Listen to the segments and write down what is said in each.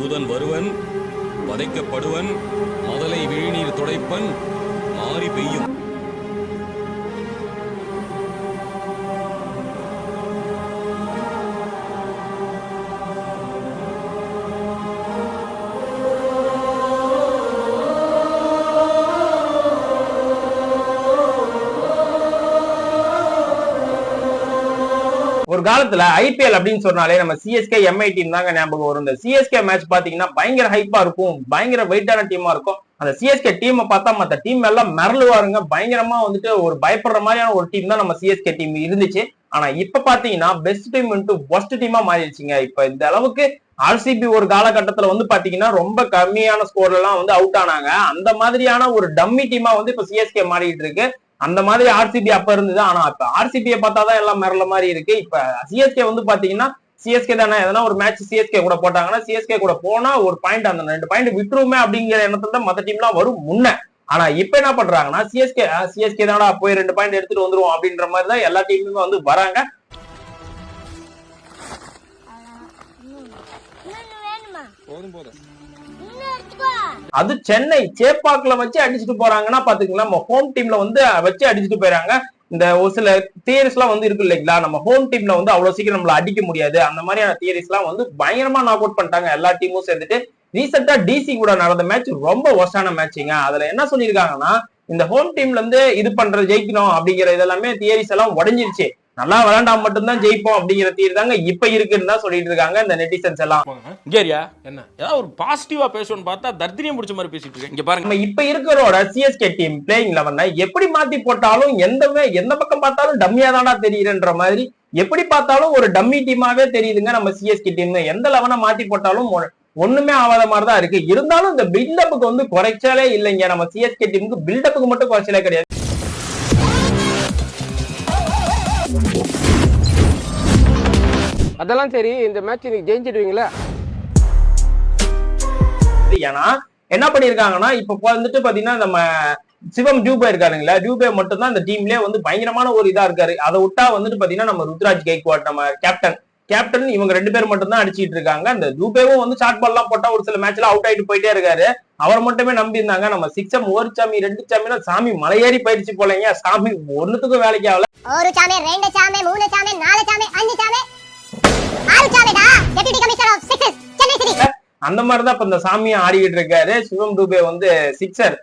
தூதன் வருவன் வதைக்கப்படுவன் மதலை விழிநீர் துடைப்பன் மாறி பெய்யும். ஒரு காலத்துல ஐபிஎல் அப்படின்னு சொன்னாலே நம்ம சிஎஸ்கே எம்ஐ டீம் தாங்க ஞாபகம் வரும். இந்த சிஎஸ்கே மேட்ச் பாத்தீங்கன்னா பயங்கர ஹைப்பா இருக்கும். பயங்கர வெயிட்டான டீமா இருக்கும். அந்த சிஎஸ்கே டீமை பார்த்தா மத்த டீம் எல்லாம் மிரளுவாருங்க பயங்கரமா வந்துட்டு ஒரு பயப்படுற மாதிரியான ஒரு டீம் தான் நம்ம சிஎஸ்கே டீம் இருந்துச்சு. ஆனா இப்ப பாத்தீங்கன்னா பெஸ்ட் டீம் ஒஸ்ட் டீமா மாறிடுச்சுங்க. இப்ப இந்த அளவுக்கு ஆர்சிபி ஒரு காலகட்டத்துல வந்து பாத்தீங்கன்னா ரொம்ப கம்மியான ஸ்கோர்ல எல்லாம் வந்து அவுட் ஆனாங்க. அந்த மாதிரியான ஒரு டம்மி டீமா வந்து இப்ப சிஎஸ்கே மாறிட்டு இருக்கு. அந்த மாதிரி ஆர்சிபி அப்ப இருந்தது. ஆனா இப்ப ஆர்சிபியை பார்த்தாதான் எல்லாம் மிரள மாதிரி இருக்கு. இப்ப சிஎஸ்கே வந்து பாத்தீங்கன்னா சிஎஸ்கே தானே? எதனா ஒரு மேட்ச் சிஎஸ்கே கூட போட்டாங்கன்னா சிஎஸ்கே கூட போனா ஒரு பாயிண்ட் அந்த ரெண்டு பாயிண்ட் விட்டுருமே அப்படிங்கிற எண்ணத்துல தான் மத்த டீம்லாம் வரும் முன்ன. ஆனா இப்ப என்ன பண்றாங்கன்னா சிஎஸ்கே சிஎஸ்கே தானடா போய் ரெண்டு பாயிண்ட் எடுத்துட்டு வந்துருவோம் அப்படின்ற மாதிரி தான் எல்லா டீமுமே வந்து வராங்க. போதும் போதும். அது சென்னை சேப்பாக்குல வச்சு அடிச்சுட்டு போறாங்கன்னா பாத்துக்கலாம் நம்ம ஹோம் டீம்ல வந்து வச்சு அடிச்சுட்டு போயிறாங்க இந்த ஒரு சில தியரிஸ் எல்லாம் வந்து இருக்கு இல்லைங்களா? நம்ம ஹோம் டீம்ல வந்து அவ்வளவு சீக்கிரம் நம்மள அடிக்க முடியாது. அந்த மாதிரியான தியரிஸ் எல்லாம் வந்து பயங்கரமா நாக் அவுட் பண்ணிட்டாங்க. எல்லா டீமும் சேர்ந்துட்டு. ரீசெண்டா டிசி கூட நடந்த மேட்ச் ரொம்ப ஒர்ஸ்டான மேட்சுங்க அதுல என்ன சொல்லியிருக்காங்கன்னா இந்த ஹோம் டீம்ல இருந்து இது பண்ற ஜெயிக்கணும் அப்படிங்கிற இதெல்லாமே தியரிஸ் எல்லாம் உடஞ்சிருச்சு. நல்லா விளையாண்டா மட்டும்தான் ஜெயிப்போம் அப்படிங்கிற தீர் தாங்க இப்ப இருக்குன்னு தான் சொல்லிட்டு இருக்காங்க இந்த நெட்டிசன்ஸ் எல்லாம். இங்கேரியா என்ன? ஏதாவது ஒரு பாசிட்டிவா பேசணும்னு பார்த்தா தர்தினியம் பிடிச்ச மாதிரி பேசிட்டு இருக்கேன். இங்க பாருங்க. நம்ம இப்ப இருக்கிறோட சிஎஸ்கே டீம் பிளேயிங் லெவனை எப்படி மாத்தி போட்டாலும் எந்த எந்த பக்கம் பார்த்தாலும் டம்மியா தானா தெரியுதுன்ற மாதிரி எப்படி பார்த்தாலும் ஒரு டம்மி டீமாவே தெரியுதுங்க நம்ம சிஎஸ்கே டீம் எந்த லெவனை மாத்தி போட்டாலும் ஒண்ணுமே ஆகாத மாதிரி தான் இருக்கு. இருந்தாலும் இந்த பில்டப்புக்கு வந்து குறைச்சாலே இல்லைங்க. நம்ம சிஎஸ்கே டீமுக்கு பில்டப்புக்கு மட்டும் குறைச்சலே கிடையாது. அதெல்லாம் சரி இந்த மேட்ச் நீங்க ஜெயிச்சிடுவீங்களா? ஏன்னா என்ன பண்ணிருக்காங்கன்னா இப்ப வந்துட்டு பாத்தீங்கன்னா நம்ம சிவம் ஜூபே இருக்காருங்களா ஜூபே மட்டும் தான் இந்த டீம்லயே வந்து பயங்கரமான ஒரு இதா இருக்காரு. அதை விட்டா வந்துட்டு பாத்தீங்கன்னா நம்ம ருத்ராஜ் கைக்வாட் நம்ம கேப்டன் கேப்டன் இவங்க ரெண்டு பேர் மட்டும் தான் அடிச்சிட்டு இருக்காங்க. இந்த ஜூபேவும் வந்து ஷார்ட் பால் எல்லாம் போட்டா ஒரு சில மேட்ச்ல அவுட் ஆயிட்டு போயிட்டே இருக்காரு. அவர் மட்டுமே நம்பி இருந்தாங்க. நம்ம சிக்ஸம் ஒரு சாமி ரெண்டு சாமினா சாமி மலையேறி போயிடுச்சு போலங்க. சாமி ஒண்ணுத்துக்கும் வேலைக்கு ஆகல. ஒரு சாமே ரெண்டு சாமே மூணு சாமே நாலு சாமே அஞ்சு சாமே. அந்த மாதிரி தான் அந்த இப்ப இந்த சாமியை ஆடிக்கிட்டு இருக்காரு. சிவம் டூபே வந்து சிக்ஸர்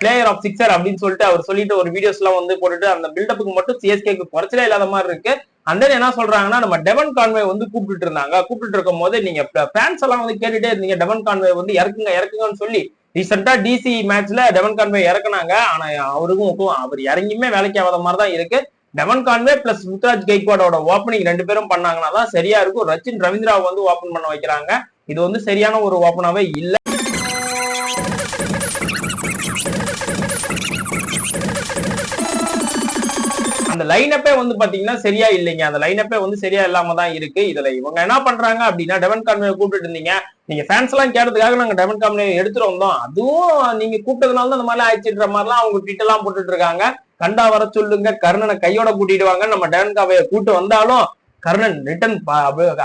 பிளேயர் ஆஃப் சிக்ஸர் அப்படின்னு சொல்லிட்டு அவர் சொல்லிட்டு ஒரு வீடியோஸ் எல்லாம் வந்து போட்டுட்டு அந்த பில்டப்புக்கு மட்டும் சிஎஸ்கேக்கு குறைச்சலே இல்லாத மாதிரி இருக்கு. அந்த என்ன சொல்றாங்கன்னா நம்ம டெவன் கான்வே வந்து கூப்பிட்டு இருந்தாங்க. கூப்பிட்டு இருக்கும் போது நீங்க ஃபேன்ஸ் எல்லாம் வந்து கேட்டுட்டே இருந்தீங்க. டெவன் கான்வே வந்து இறக்குங்க இறக்குங்கன்னு சொல்லி ரீசெண்டா டிசி மேட்ச்ல டெவன் கான்வே இறக்குனாங்க. ஆனா அவருக்கும் அவர் இறங்கியுமே வேலைக்கு ஆகாத மாதிரி தான் இருக்கு. டெவன் கான்வே பிளஸ் ருத்ராஜ் கெய்க்வாடோட ஓப்பனிங் ரெண்டு பேரும் பண்ணாங்கன்னா தான் சரியா இருக்கும். ரச்சின் ரவீந்திராவை வந்து ஓப்பன் பண்ண வைக்கிறாங்க. இது வந்து சரியான ஒரு ஓப்பனாவே இல்ல. லைனப்பே வந்து பாத்தீங்கன்னா சரியா இல்லைங்க. அந்த லைனப்பே வந்து சரியா இல்லாம தான் இருக்கு. இதுல இவங்க என்ன பண்றாங்க அப்படின்னா டெவன் கான்வே கூப்பிட்டு இருந்தீங்க. நீங்க ஃபேன்ஸ் எல்லாம் கேட்டதுக்காக நாங்க டெவன் கான்வே எடுத்துட்டு வந்தோம். அதுவும் நீங்க கூப்பிட்டதுனால தான் அந்த மாதிரி ஆயிடுச்சுன்ற மாதிரிலாம் அவங்க ட்வீட் எல்லாம் போட்டுட்டு இருக்காங்க. கண்டா வர சொல்லுங்க. கர்ணனை கையோட கூட்டிட்டு வாங்க நம்ம டெவன் கான்வே கூட்டு வந்தாலும் கர்ணன் ரிட்டர்ன்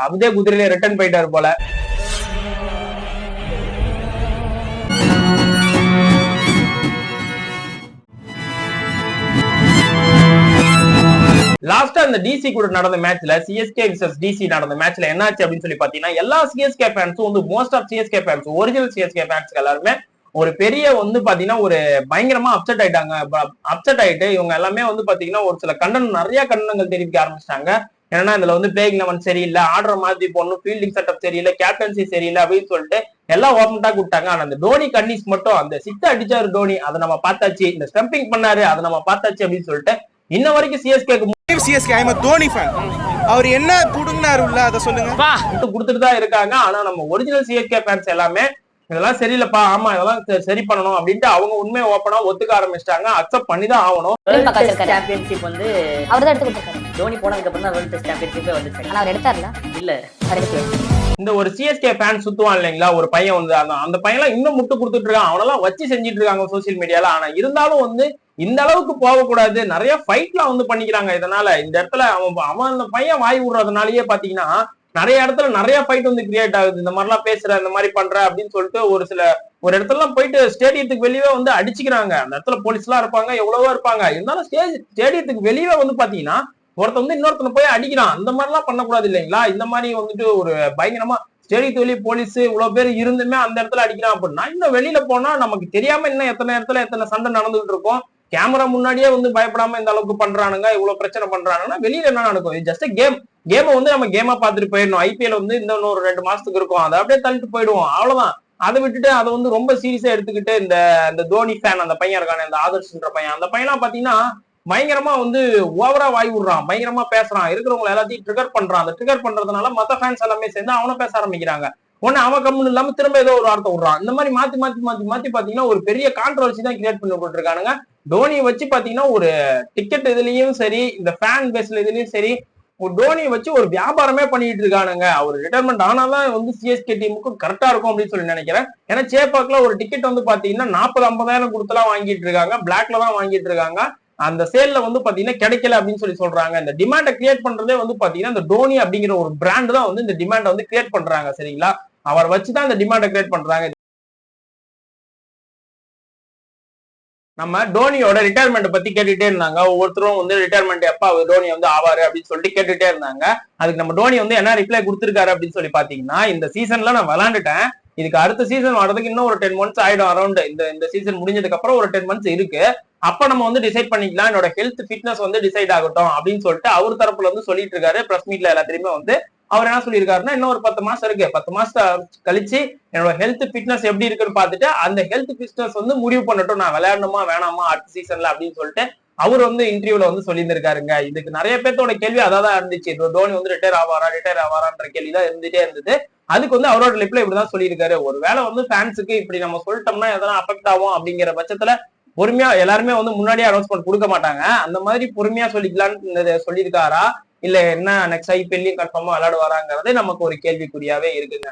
அப்படியே குதிரையிலே ரிட்டர்ன் போயிட்டாரு போல. லாஸ்டா இந்த டிசி கூட நடந்த மேட்ச்ல சிஎஸ்கே விசஸ் டிசி நடந்த மேட்ச்ல என்னாச்சு அப்படின்னு சொல்லி பாத்தீங்கன்னா எல்லா சிஎஸ்கே ஃபேன்ஸும் வந்து most of CSK fans original CSK ஃபேன்ஸ்க்கு எல்லாருமே ஒரு பெரிய வந்து பாத்தீங்கன்னா ஒரு பயங்கரமா அப்செட் ஆயிட்டாங்க. அப்செட் ஆயிட்டு இவங்க எல்லாமே வந்து பாத்தீங்கன்னா ஒரு சில கண்டனம் நிறைய கண்டனங்கள் தெரிவிக்க ஆரம்பிச்சிட்டாங்க. ஏன்னா இதுல வந்து பிளேயிங் லெவன் சரியில்லை ஆர்டர் மாதிரி போடணும் ஃபீல்டிங் செட்டப் சரியில்லை கேப்டன்சி சரியில்லை அப்படின்னு சொல்லிட்டு எல்லாம் ஓப்பன்டா கொடுத்தாங்க ஆனா அந்த தோனி கன்னிஸ் மட்டும் அந்த சிக்ஸ் அடிச்சாரு தோனி அதை நம்ம பார்த்தாச்சு இந்த ஸ்டம்பிங் பண்ணாரு அதை நம்ம பார்த்தாச்சு அப்படின்னு சொல்லிட்டு இன்ன வரைக்கும் சிஎஸ்கேக்கு சிஎஸ்கே ஐம் தோனி ஃபேன் அவர் என்ன புடுங்கினாரு உள்ள அதை சொல்லுங்க. கொடுத்துட்டு தான் இருக்காங்க. ஆனா நம்ம ஒரிஜினல் சிஎஸ்கே ஃபேன்ஸ் எல்லாமே இதெல்லாம் சரியில்லைப்பா ஆமா இதெல்லாம் சரி பண்ணணும் அப்படின்ட்டு அவங்க உண்மையை ஓப்பனா ஒத்துக்க ஆரம்பிச்சிட்டாங்க. அக்செப்ட் பண்ணி தான் ஆகணும். சாம்பியன்ஷிப் வந்து அவர் தான் எடுத்து கொடுத்துருக்காரு. தோனி போனதுக்கு அப்புறம் தான் வேர்ல்ட் டெஸ்ட் சாம்பியன்ஷிப்பே வந்துச்சு. ஆனா அவர் எடுத்தார்ல? இல்ல. இந்த ஒரு சிஎஸ்கே ஃபேன் சுத்துவான் இல்லைங்களா? ஒரு பையன் வந்து அந்த அந்த பையன்லாம் இன்னும் முட்டு கொடுத்துட்டு இருக்கான். அவனெல்லாம் வச்சு செஞ்சுட்டு இருக்காங்க சோசியல் மீடியால ஆனா இருந்தாலும் வந்து இந்த அளவுக்கு போகக்கூடாது. நிறைய ஃபைட்லாம் வந்து பண்ணிக்கிறாங்க இதனால. இந்த இடத்துல அவன் அவன் அந்த பையன் வாய் விடுறதுனாலயே பாத்தீங்கன்னா நிறைய இடத்துல நிறைய ஃபைட் வந்து கிரியேட் ஆகுது. இந்த மாதிரிலாம் பேசுற இந்த மாதிரி பண்ற அப்படின்னு சொல்லிட்டு ஒரு சில ஒரு இடத்துலலாம் போயிட்டு ஸ்டேடியத்துக்கு வெளியே வந்து அடிச்சுக்கிறாங்க. அந்த இடத்துல போலீஸ் எல்லாம் இருப்பாங்க எவ்வளவோ இருப்பாங்க. இருந்தாலும் ஸ்டேஜ் ஸ்டேடியத்துக்கு வெளியே வந்து பாத்தீங்கன்னா ஒருத்தன் வந்து இன்னொருத்தனை போய் அடிக்கிறான். அந்த மாதிரிலாம் பண்ணக்கூடாது இல்லைங்களா? இந்த மாதிரி வந்துட்டு ஒரு பயங்கரமா ஸ்டேடியத்து வெளியே போலீஸ் இவ்வளவு பேர் இருந்துமே அந்த இடத்துல அடிக்கிறான் அப்படின்னா இன்னும் வெளியில போனா நமக்கு தெரியாம இன்னும் எத்தனை இடத்துல எத்தனை சண்டை நடந்துகிட்டு இருக்கும். கேமரா முன்னாடியே வந்து பயப்படாம இந்த அளவுக்கு பண்றானுங்க இவ்வளவு பிரச்சனை பண்றானுங்கன்னா வெளியில என்ன நடக்கும்? இது ஜஸ்ட் கேம் கேமை வந்து நம்ம கேமா பார்த்துட்டு போயிடணும். ஐபிஎல் வந்து இந்த ஒரு ரெண்டு மாசத்துக்கு இருக்கும். அதை அப்படியே தள்ளிட்டு போயிடுவோம். அவ்வளவுதான். அதை விட்டுட்டு அதை வந்து ரொம்ப சீரியஸா எடுத்துக்கிட்டு இந்த இந்த தோனி ஃபேன் அந்த பையன் இருக்கானே இந்த ஆதர்ஷ்ன்ற பையன் அந்த பையனா பாத்தீங்கன்னா பயங்கரமா வந்து ஓவரா வாய் விடுறான் பயங்கரமா பேசுறான். இருக்கிறவங்க எல்லாத்தையும் ட்ரிகர் பண்றான். அந்த ட்ரிகர் பண்றதுனால மத்த ஃபேன்ஸ் எல்லாமே சேர்ந்து அவனை பேச ஆரம்பிக்கிறாங்க. உடனே அவன் கம்முன்னு இல்லாம திரும்ப ஏதோ ஒரு வார்த்தை விடுறான். இந்த மாதிரி மாத்தி மாத்தி மாத்தி மாத்தி பாத்தீங்கன்னா ஒரு பெரிய கான்ட்ரவர்சி தான் கிரியேட் பண்ணி போட்டுருக்கானுங்க தோனியை வச்சு பாத்தீங்கன்னா ஒரு டிக்கெட் இதுலயும் சரி இந்த ஃபேன் பேஸ்ல இதுலயும் சரி ஒரு தோனியை வச்சு ஒரு வியாபாரமே பண்ணிட்டு இருக்கானுங்க. அவர் ரிட்டைர்மெண்ட் ஆனாதான் வந்து சிஎஸ்கே டீமுக்கு கரெக்டா இருக்கும் அப்படின்னு சொல்லி நினைக்கிறேன். ஏன்னா சேப்பாக்ல ஒரு டிக்கெட் வந்து பாத்தீங்கன்னா நாற்பது ஐம்பதாயிரம் கொடுத்துலாம் வாங்கிட்டு இருக்காங்க. பிளாக்ல தான் வாங்கிட்டு இருக்காங்க. அந்த சேல்ல வந்து பாத்தீங்கன்னா கிடைக்கல அப்படின்னு சொல்லி சொல்றாங்க. இந்த டிமாண்டை கிரியேட் பண்றதே வந்து பாத்தீங்கன்னா இந்த டோனி அப்படிங்கிற ஒரு பிராண்ட் தான் வந்து இந்த டிமாண்டை வந்து கிரியேட் பண்றாங்க சரிங்களா? அவர் வச்சுதான் இந்த டிமாண்டை கிரியேட் பண்றாங்க. நம்ம டோனியோட ரிட்டையர்மெண்ட் பத்தி கேட்டுட்டே இருந்தாங்க. ஒவ்வொருத்தரும் வந்து ரிட்டையர்மெண்ட் எப்ப அவர் டோனி வந்து ஆவாரு அப்படின்னு சொல்லிட்டு கேட்டுட்டே இருந்தாங்க. அதுக்கு நம்ம டோனி வந்து என்ன ரிப்ளை கொடுத்துருக்காரு அப்படின்னு சொல்லி பாத்தீங்கன்னா இந்த சீசன்ல நான் விளாண்டுட்டேன். இதுக்கு அடுத்த சீசன் வர்றதுக்கு இன்னும் ஒரு டென் மந்த்ஸ் ஆயிடும் அரௌண்ட் இந்த இந்த சீசன் முடிஞ்சதுக்கு அப்புறம் ஒரு டென் மந்த்ஸ் இருக்கு. அப்ப நம்ம வந்து டிசைட் பண்ணிக்கலாம். என்னோட ஹெல்த் ஃபிட்னஸ் வந்து டிசைட் ஆகட்டும் அப்படின்னு சொல்லிட்டு அவர் தரப்புல வந்து சொல்லிட்டு இருக்காரு. பிரஸ் மீட்ல எல்லாத்திலயுமே வந்து அவர் என்ன சொல்லியிருக்காருன்னா இன்னும் ஒரு பத்து மாசம் இருக்கு. பத்து மாசம் கழிச்சு என்னோட ஹெல்த் ஃபிட்னஸ் எப்படி இருக்குன்னு பார்த்துட்டு அந்த ஹெல்த் ஃபிட்னஸ் வந்து முடிவு பண்ணட்டும். நான் விளையாடணுமா வேணாமா அடுத்த சீசன்ல அப்படின்னு சொல்லிட்டு அவர் வந்து இன்டர்வியூல வந்து சொல்லியிருந்திருக்காருங்க. இதுக்கு நிறைய பேர்த்தோட கேள்வி அதான் தான் இருந்துச்சு. இது தோனி வந்து ரிட்டையர் ஆவாரா ரிட்டையர் ஆவாரான்ற கேள்வி தான் இருந்துட்டே இருந்தது. அதுக்கு வந்து அவரோட லிப்ல இப்படிதான் சொல்லியிருக்காரு. ஒருவேளை வந்து ஃபேன்ஸுக்கு இப்படி நம்ம சொல்லிட்டோம்னா எதனா அஃபெக்ட் ஆகும் அப்படிங்கிற பட்சத்துல பொறுமையா எல்லாருமே வந்து முன்னாடியே அனௌன்ஸ்மெண்ட் கொடுக்க மாட்டாங்க. அந்த மாதிரி பொறுமையா சொல்லிக்கலாம்னு சொல்லியிருக்காரா? இல்ல என்ன நெக்ஸ்ட் ஐபிஎல்லையும் கன்ஃபார்மா விளையாடுவாராங்கிறதே நமக்கு ஒரு கேள்விக்குறியாவே இருக்குங்க.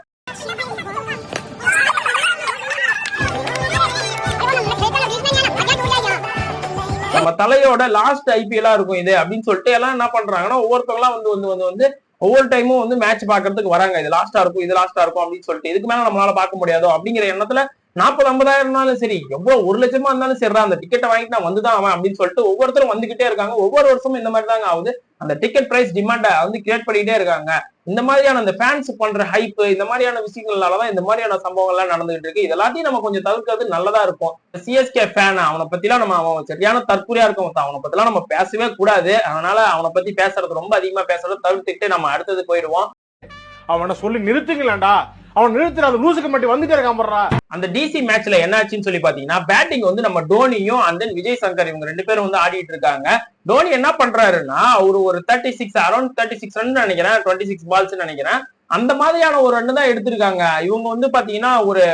நம்ம தலையோட லாஸ்ட் ஐபிஎல்லா இருக்கும் இது அப்படின்னு சொல்லிட்டு எல்லாம் என்ன பண்றாங்கன்னா ஒவ்வொருத்தவங்களாம் வந்து வந்து வந்து வந்து ஒவ்வொரு டைமும் வந்து மேட்ச் பாக்குறதுக்கு வராங்க. இது லாஸ்டா இருக்கும் இது லாஸ்டா இருக்கும் அப்படின்னு சொல்லிட்டு இதுக்கு மேல நம்மளால பார்க்க முடியாதோ அப்படிங்கிற எண்ணத்துல நாற்பது ஐம்பதாயிரம் இருந்தாலும் சரி எவ்வளவு ஒரு லட்சமா இருந்தாலும் சரிடா அந்த டிக்கெட்டை வாங்கிட்டு நான் வந்துதான் அவன் அப்படின்னு சொல்லிட்டு ஒவ்வொருத்தரும் வந்துகிட்டே இருக்காங்க. ஒவ்வொரு வருஷமும் இந்த மாதிரி தாங்க ஆகுது. அந்த டிக்கெட் பிரைஸ் டிமாண்டை வந்து கிரியேட் பண்ணிட்டே இருக்காங்க. இந்த மாதிரியான அந்த ஃபேன்ஸ் பண்ற ஹைப் இந்த மாதிரியான விஷயங்கள்னாலதான் இந்த மாதிரியான சம்பவங்கள் எல்லாம் நடந்துகிட்டு இருக்கு. இது எல்லாத்தையும் நம்ம கொஞ்சம் தவிர்க்கிறது நல்லதா இருக்கும். சிஎஸ்கே ஃபேன் அவனை பத்தி எல்லாம் நம்ம அவன் சரியான தற்கொலையா இருக்கும் அவனை பத்தி எல்லாம் நம்ம பேசவே கூடாது. அதனால அவனை பத்தி பேசுறது ரொம்ப அதிகமா பேசுறது தவிர்த்துக்கிட்டு நம்ம அடுத்தது போயிடுவோம். அவனை சொல்லி நிறுத்துங்களேன்டா. அவன் நிறுத்துற அந்த லூசுக்கு மட்டும் வந்துட்டே இருக்கான் அந்த டிசி மேட்ச்ல என்னாச்சுன்னு சொல்லி பாத்தீங்கன்னா பேட்டிங் வந்து நம்ம டோனியும் அண்ட் தென் விஜய் சங்கர் இவங்க ரெண்டு பேரும் வந்து ஆடிட்டு இருக்காங்க. டோனி என்ன பண்றாருன்னா அவரு ஒரு thirty six around thirty six run நினைக்கிறேன் டுவெண்ட்டி சிக்ஸ் பால்ஸ் நினைக்கிறேன். அந்த மாதிரியான ஒரு ரன் தான் எடுத்திருக்காங்க. இவங்க வந்து பாத்தீங்கன்னா ஒரு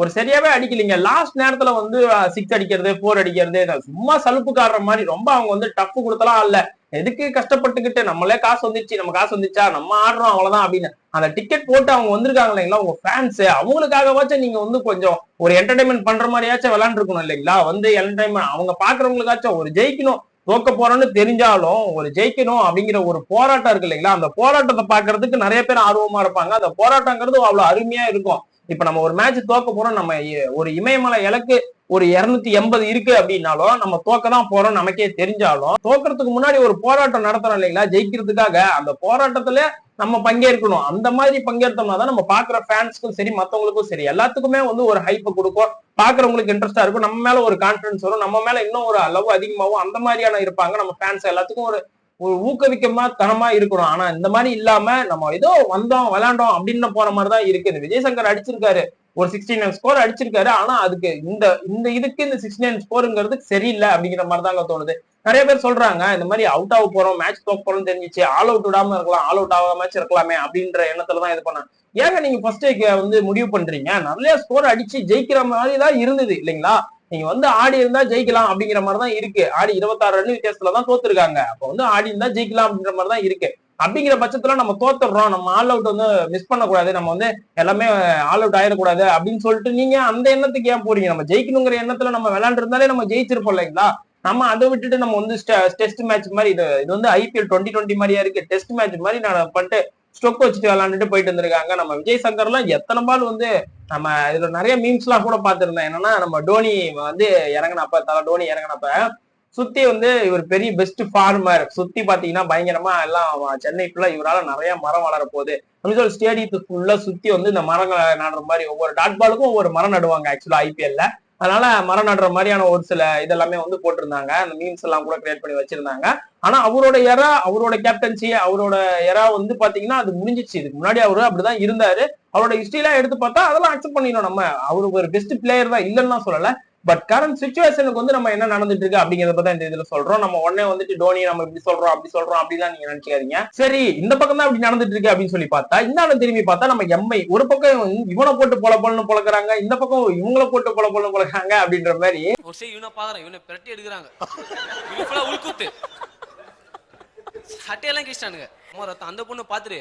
ஒரு சரியாவே அடிக்கலைங்க. லாஸ்ட் நேரத்துல வந்து சிக்ஸ் அடிக்கிறது போர் அடிக்கிறது சும்மா சலுப்பு காடுற மாதிரி ரொம்ப அவங்க வந்து டஃப் கொடுத்தலாம் இல்ல. எதுக்கு கஷ்டப்பட்டுக்கிட்டு நம்மளே காசு வந்துச்சு நம்ம காசு வந்துச்சா நம்ம ஆடுறோம் அவ்வளவுதான் அப்படின்னு. அந்த டிக்கெட் போட்டு அவங்க வந்திருக்காங்க இல்லைங்களா உங்க ஃபேன்ஸ் அவங்களுக்காகவாச்சும் நீங்க வந்து கொஞ்சம் ஒரு என்டர்டைன்மெண்ட் பண்ற மாதிரியாச்சும் விளையாண்டுருக்கணும் இல்லைங்களா? வந்து என்டர்டைன்மெண்ட் அவங்க பாக்குறவங்களுக்காச்சும் ஒரு ஜெயிக்கணும் தோக்க போறோம்னு தெரிஞ்சாலும் ஒரு ஜெயிக்கணும் அப்படிங்கிற ஒரு போராட்டம் இருக்கு இல்லைங்களா? அந்த போராட்டத்தை பாக்குறதுக்கு நிறைய பேர் ஆர்வமா இருப்பாங்க. அந்த போராட்டங்கிறது அவ்வளவு அருமையா இருக்கும். இப்ப நம்ம ஒரு மேட்ச் தோக்க போறோம் நம்ம இ- ஒரு இமயமலை இலக்கு ஒரு இருநூத்தி எண்பது இருக்கு அப்படின்னாலும் நம்ம தோக்க தான் போறோம் நமக்கே தெரிஞ்சாலும் தோக்கறதுக்கு முன்னாடி ஒரு போராட்டம் நடத்துறோம் இல்லைங்களா? ஜெயிக்கிறதுக்காக அந்த போராட்டத்துல நம்ம பங்கேற்கணும். அந்த மாதிரி பங்கேற்றோம்னா தான் நம்ம பாக்குற ஃபேன்ஸ்க்கும் சரி மத்தவங்களுக்கும் சரி எல்லாத்துக்குமே வந்து ஒரு ஹைப்பை கொடுக்கும். பாக்குறவங்களுக்கு இன்ட்ரெஸ்டா இருக்கும். நம்ம மேல ஒரு கான்பிடன்ஸ் வரும். நம்ம மேல இன்னும் ஒரு அளவு அதிகமாகவும் அந்த மாதிரியான இருப்பாங்க. நம்ம ஃபேன்ஸ் எல்லாத்துக்கும் ஒரு ஒரு ஊக்குவிக்கமா தனமா இருக்கணும். ஆனா இந்த மாதிரி இல்லாம நம்ம ஏதோ வந்தோம் விளையாண்டோம் அப்படின்னு போற மாதிரி தான் இருக்கு இந்த விஜய் சங்கர் அடிச்சிருக்காரு. ஒரு சிக்ஸ்டி நைன் ஸ்கோர் அடிச்சிருக்காரு. ஆனா அதுக்கு இந்த இந்த இதுக்கு இந்த சிக்ஸ்டி நைன் ஸ்கோருங்கிறது சரியில்லை அப்படிங்கிற மாதிரி தாங்க தோணுது. நிறைய பேர் சொல்றாங்க இந்த மாதிரி அவுட் ஆக போறோம் மேட்ச் தோக்க போறோம் தெரிஞ்சிச்சு ஆல் அவுட் விடாம இருக்கலாம் ஆல் அவுட் ஆகாம மேட்ச் இருக்கலாமே அப்படின்ற எண்ணத்துல தான் இது பண்ணாங்க ஏங்க நீங்க ஃபர்ஸ்ட் வந்து முடிவு பண்றீங்க? நிறைய ஸ்கோர் அடிச்சு ஜெயிக்கிற மாதிரி தான் இருந்தது இல்லைங்களா? நீங்க வந்து ஆடி இருந்தா ஜெயிக்கலாம் அப்படிங்கிற மாதிரி தான் இருக்கு. ஆடி இருபத்தாறு ரன் வித்தியாசத்துல தான் தோத்துருக்காங்க. அப்ப வந்து ஆடி இருந்தா ஜெயிக்கலாம் அப்படிங்கிற மாதிரி தான் இருக்கு. அப்படிங்கிற பட்சத்துல நம்ம தோத்துடுறோம். நம்ம ஆல் அவுட் வந்து மிஸ் பண்ணக்கூடாது. நம்ம வந்து எல்லாமே ஆல் அவுட் ஆயிடக்கூடாது அப்படின்னு சொல்லிட்டு நீங்க அந்த எண்ணத்துக்கு ஏன் போறீங்க? நம்ம ஜெயிக்கணுங்கிற எண்ணத்துல நம்ம விளையாண்டுருந்தாலே நம்ம ஜெயிச்சிருப்போம் இல்லைங்களா? நம்ம அதை விட்டுட்டு நம்ம வந்து டெஸ்ட் மேட்ச் மாதிரி இது இது வந்து ஐபிஎல் டுவெண்ட்டி டுவெண்ட்டி மாதிரியா இருக்கு. டெஸ்ட் மேட்ச் மாதிரி நான் பண்ணிட்டு ஸ்டொக் வச்சுட்டு விளாண்டுட்டு போயிட்டு இருந்திருக்காங்க நம்ம விஜய் சங்கர்லாம் எத்தனை பால் வந்து நம்ம இதுல நிறைய மீம்ஸ் எல்லாம் கூட பாத்திருந்தேன் என்னன்னா நம்ம டோனி வந்து இறங்கினப்ப தலை டோனி இறங்கினப்ப சுத்தி வந்து இவர் பெரிய பெஸ்ட் ஃபார்மர் சுத்தி பாத்தீங்கன்னா பயங்கரமா எல்லாம் சென்னை ஃபுல்லா இவரால நிறைய மரம் வளர போகுது. அப்படின்னு சொல்லி ஸ்டேடியத்து ஃபுல்லா சுத்தி வந்து இந்த மரங்களை நடுற மாதிரி ஒவ்வொரு டாட் பாலுக்கும் ஒவ்வொரு மரம் நடுவாங்க ஆக்சுவலா ஐபிஎல்ல அதனால மரம் நடுற மாதிரியான ஒரு சில இதெல்லாமே வந்து போட்டிருந்தாங்க. அந்த மீன்ஸ் எல்லாம் கூட கிரியேட் பண்ணி வச்சிருந்தாங்க. ஆனா அவரோட எரா அவரோட கேப்டன்சி அவரோட எரா வந்து பாத்தீங்கன்னா அது முடிஞ்சிச்சு இதுக்கு முன்னாடி அவரு அப்படிதான் இருந்தாரு. அவரோட ஹிஸ்டரிலாம் எடுத்து பார்த்தா அதெல்லாம் அக்செப்ட் பண்ணிடணும் நம்ம. அவரு ஒரு பெஸ்ட் பிளேயர் தான் இல்லைன்னு சொல்லல. பட் கரண்ட் சுச்சுவேஷனுக்கு வந்து நம்ம என்ன நடந்துட்டு இருக்கு அப்படிங்கறத பத்தி இந்த இதுல சொல்றோம். நம்ம உடனே வந்துட்டு டோனி நம்ம இப்படி சொல்றோம் அப்படி சொல்றோம் அப்படிலாம் நீங்க நினைச்சுக்காதீங்க. சரி இந்த பக்கம் தான் அப்படி நடந்துட்டு இருக்கு அப்படின்னு சொல்லி பார்த்தா இந்த திரும்பி பார்த்தா நம்ம எம்ஐ ஒரு பக்கம் இவனை போட்டு பொல பொலன்னு பொழக்கிறாங்க இந்த பக்கம் இவங்கள போட்டு பொல பொலன்னு பொழக்கிறாங்க அப்படின்ற மாதிரி ஒரு சரி இவனை பாக்குறேன் இவனை பிரட்டி எடுக்கிறாங்க. உள்குத்து. சட்டையெல்லாம் கிழிச்சிட்டானுங்க. அந்த பொண்ணு பாத்துரு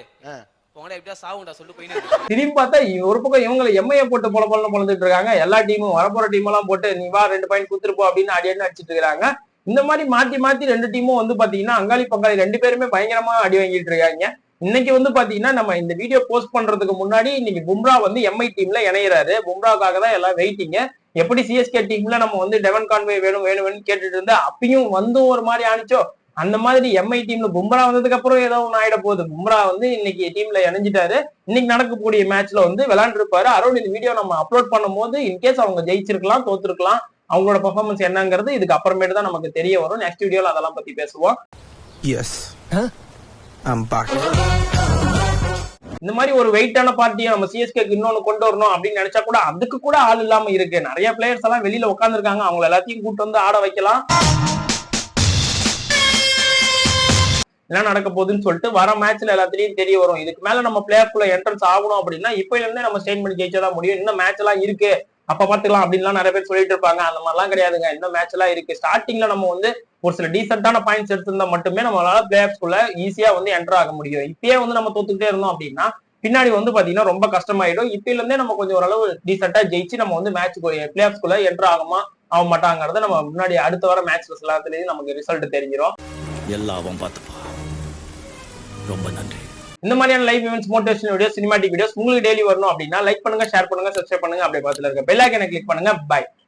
போங்கடா எப்படியா சாவுண்டா சொல்லிட்டு போயின்னு திரும்பி பார்த்தா ஒரு பக்கம் இவங்களை எம்ஐய போட்டு பொல பொலன்னு பொழந்துட்டு இருக்காங்க. எல்லா டீமும் வரப்போற டீம் எல்லாம் போட்டு நீ வா ரெண்டு பாயிண்ட் குத்துருப்போ அப்படின்னு அடி அடி அடிச்சிட்டு இருக்காங்க இந்த மாதிரி மாத்தி மாத்தி ரெண்டு டீமும் வந்து பாத்தீங்கன்னா அங்காளி பங்காளி ரெண்டு பேருமே பயங்கரமா அடி வாங்கிட்டு இருக்காங்க. இன்னைக்கு வந்து பாத்தீங்கன்னா நம்ம இந்த வீடியோ போஸ்ட் பண்றதுக்கு முன்னாடி இன்னைக்கு பும்ரா வந்து எம்ஐ டீம்ல இணையறாரு. பும்ராவுக்காக தான் எல்லாம் வெயிட்டிங்க எப்படி சிஎஸ்கே டீம்ல நம்ம வந்து டெவன் கான்வே வேணும் வேணும்னு கேட்டுட்டு இருந்தா அப்பயும் வந்து ஒரு மாதிரி ஆனிச்சோ அந்த மாதிரி எம்ஐ டீம்ல பும்ரா வந்ததுக்கு அப்புறம் ஏதோ ஒண்ணு ஆயிட போகுது. பும்ரா வந்து இன்னைக்கு டீம்ல இணைஞ்சிட்டாரு. இன்னைக்கு நடக்கக்கூடிய மேட்ச்ல வந்து விளையாண்டுருப்பாரு. அரௌண்ட் இந்த வீடியோ நம்ம அப்லோட் பண்ணும்போது இன்கேஸ் அவங்க ஜெயிச்சிருக்கலாம் தோத்துருக்கலாம் அவங்களோட பெர்ஃபார்மன்ஸ் என்னங்கிறது இதுக்கு அப்புறமேட்டு தான் நமக்கு தெரிய வரும். நெக்ஸ்ட் வீடியோல அதெல்லாம் பத்தி பேசுவோம். Yes. I'm back. இந்த மாதிரி ஒரு வெயிட்டான பார்ட்டியை நம்ம சிஎஸ்கேக்கு இன்னொன்னு கொண்டு வரணும் அப்படின்னு நினைச்சா கூட அதுக்கு கூட ஆள் இல்லாம இருக்கு. நிறைய பிளேயர்ஸ் எல்லாம் வெளியில உட்காந்துருக்காங்க அவங்க எல்லாத்தையும் கூட்டு வந்து ஆட வைக்கலாம். என்ன நடக்க போகுதுன்னு சொல்லிட்டு வர மேட்ச்ல எல்லாத்துலயும் தெரிய வரும். இதுக்கு மேல நம்ம பிளேயர்க்குள்ள என்ட்ரன்ஸ் ஆகணும் அப்படின்னா இப்ப இருந்தே நம்ம ஸ்டேட் பண்ணி ஜெயிச்சதான் முடியும். இன்னும் மேட்ச் எல்லாம் இருக்கு. அப்ப பாத்துக்கலாம் அப்படின்லாம் நிறைய பேர் சொல்லிட்டு இருப்பாங்க. அந்த மாதிரிலாம் கிடையாதுங்க. இந்த மேட்ச் எல்லாம் இருக்கு. ஸ்டார்டிங்ல நம்ம வந்து ஒரு சில டீசென்டான பாயிண்ட்ஸ் எடுத்திருந்தா மட்டுமே நம்மளால பிளேயர்ஸ்குள்ள ஈஸியா வந்து என்டர் ஆக முடியும். இப்பயே வந்து நம்ம தோத்துக்கிட்டே இருந்தோம் அப்படின்னா பின்னாடி வந்து பாத்தீங்கன்னா ரொம்ப கஷ்டமாயிடும். இப்பல இருந்தே நம்ம கொஞ்சம் ஓரளவு டீசெண்டா ஜெயிச்சு நம்ம வந்து மேட்ச் பிளேயர்ஸ்குள்ள என்டர் ஆகுமா ஆக மாட்டாங்கிறத நம்ம முன்னாடி அடுத்த வர மேட்ச் எல்லாத்துலயும் நமக்கு ரிசல்ட் தெரிஞ்சிடும் எல்லாவும் பார்த்துப்போம். ரொம்ப நன்றி. இந்த மாதிரியான live events motivation video cinematic videos உங்களுக்கு டெய்லி வரணும் அப்படின்னா லைக் பண்ணுங்க ஷேர் பண்ணுங்க சப்ஸ்கிரைப் பண்ணுங்க அப்படியே பக்கத்துல இருக்க பெல் ஐக்கனை கிளிக் பண்ணுங்க. பை